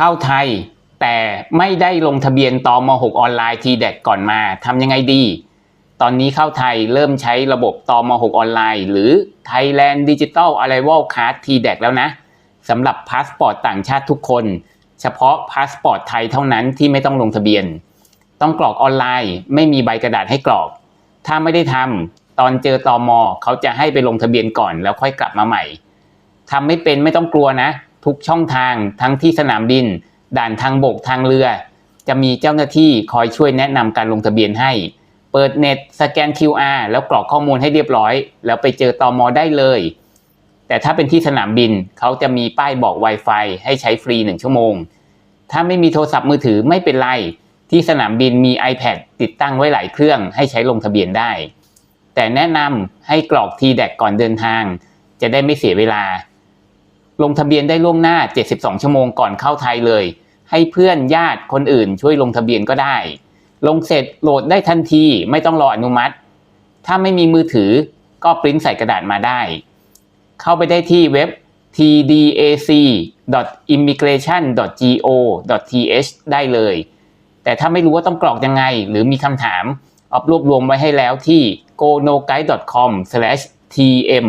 เข้าไทย แต่ไม่ได้ลงทะเบียนตอม6ออนไลน์ t d e c ก่อนมาทำยังไงดี ตอนนี้เข้าไทยเริ่มใช้ระบบตอม6ออนไลน์ หรือ Thailand Digital Arrival Card t d e c แล้วนะสำหรับพาสปอร์ตต่างชาติทุกคน เฉพาะพาสปอร์ตไทยเท่านั้นที่ไม่ต้องลงทะเบียน ต้องกรอกออนไลน์ ไม่มีใบกระดาษให้กรอก ถ้าไม่ได้ทำตอนเจอตอมเขาจะให้ไปลงทะเบียนก่อนแล้วค่อยกลับมาใหม่ทำไม่เป็นไม่ต้องกลัวนะ ทุกช่องทางทั้งที่สนามบิน ด่านทางบกทางเรือ จะมีเจ้าหน้าที่คอยช่วยแนะนำการลงทะเบียนให้ เปิดเน็ตสแกน QR แล้วกรอกข้อมูลให้เรียบร้อย แล้วไปเจอตอมได้เลย แต่ถ้าเป็นที่สนามบินเขาจะมีป้ายบอก Wi-Fi ให้ใช้ฟรี 1 ชั่วโมง ถ้าไม่มีโทรศัพท์มือถือไม่เป็นไร ที่สนามบินมี iPad ติดตั้งไว้หลายเครื่องให้ใช้ลงทะเบียนได้ แต่แนะนำให้กรอก t d e c ก่อนเดินทาง จะได้ไม่เสียเวลา ลงทะเบียนได้ล่วงหน้า 72 ชั่วโมงก่อนเข้าไทยเลย ให้เพื่อนญาติคนอื่นช่วยลงทะเบียนก็ได้ ลงเสร็จโหลดได้ทันทีไม่ต้องรออนุมัติ ถ้าไม่มีมือถือก็ปริ้นใส่กระดาษมาได้ เข้าไปได้ที่เว็บ tdac.immigration.go.th ได้เลย แต่ถ้าไม่รู้ว่าต้องกรอกยังไง หรือมีคำถามออฟรวบรวมไว้ให้แล้วที่ gonoguide.com/tm